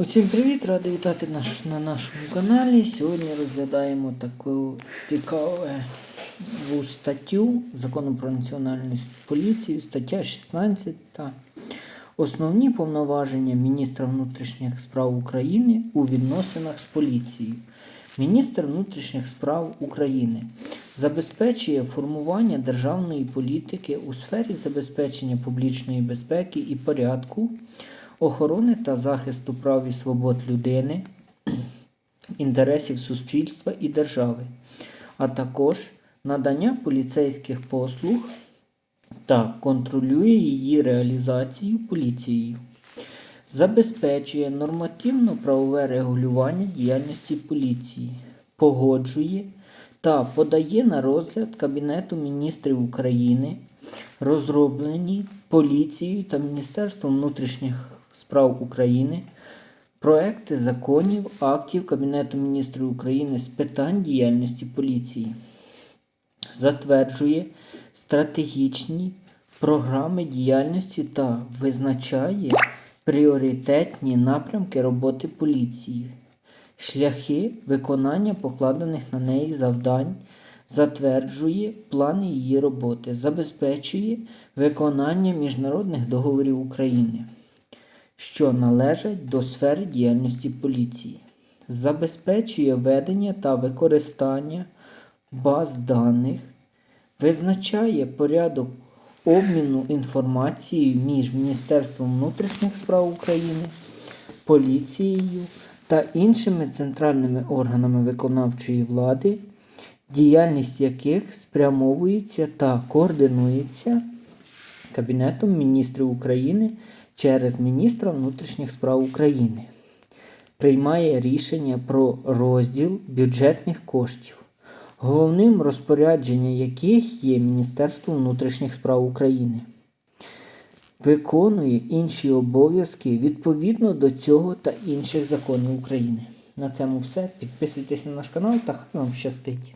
Усім привіт! Радий вітати наш, на нашому каналі. Сьогодні розглядаємо таку цікаву статтю Закону про національну поліцію, стаття 16 та основні повноваження міністра внутрішніх справ України у відносинах з поліцією. Міністр внутрішніх справ України забезпечує формування державної політики у сфері забезпечення публічної безпеки і порядку, охорони та захисту прав і свобод людини, інтересів суспільства і держави, а також надання поліцейських послуг та контролює її реалізацію поліцією. Забезпечує нормативно-правове регулювання діяльності поліції, погоджує та подає на розгляд Кабінету міністрів України розроблені поліцією та Міністерством внутрішніх справ України проекти законів, актів Кабінету міністрів України з питань діяльності поліції, затверджує стратегічні програми діяльності та визначає пріоритетні напрямки роботи поліції, шляхи виконання покладених на неї завдань, затверджує плани її роботи, забезпечує виконання міжнародних договорів України, що належать до сфери діяльності поліції, забезпечує ведення та використання баз даних, визначає порядок обміну інформацією між Міністерством внутрішніх справ України, поліцією та іншими центральними органами виконавчої влади, діяльність яких спрямовується та координується Кабінетом міністрів України через міністра внутрішніх справ України. Приймає рішення про розділ бюджетних коштів головним розпорядження яких є Міністерство внутрішніх справ України. Виконує інші обов'язки відповідно до цього та інших законів України. На цьому все. Підписуйтесь на наш канал та хай вам щастить.